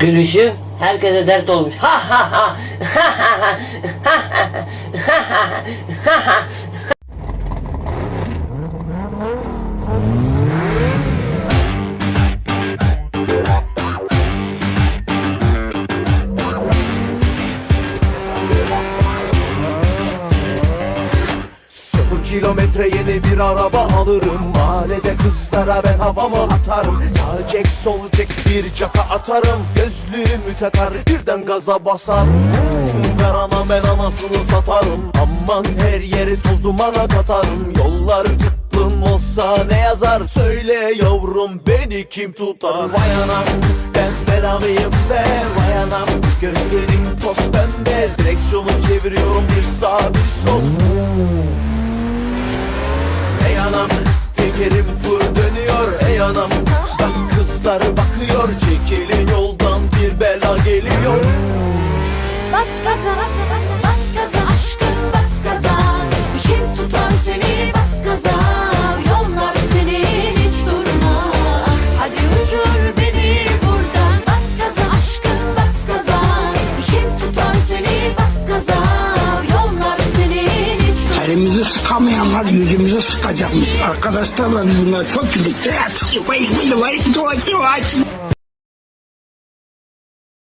Gülüşüm herkese dert olmuş. Ha. Ha ha ha. Ha ha kilometre yeni bir araba alırım. Mahallede kızlara ben havamı atarım. Sağ cek sol cek bir caka atarım. Gözlüğümü takar birden gaza basarım. Hmm, Ver ana ben anasını satarım. Aman her yeri toz dumana katarım. Yolları tıklım olsa ne yazar? Söyle yavrum beni kim tutar? Vay anam ben belamıyım be? Vay anam gözlerim toz pembe. Direksiyonu çeviriyorum bir sağ bir sol anam tekerim fır dönüyor Ey anam. Bak kızlar Elimizi sıkamayanlar yüzümüzü sıkacakmış. Arkadaşlarla bunlar çok birlikte. Wait, wait, wait.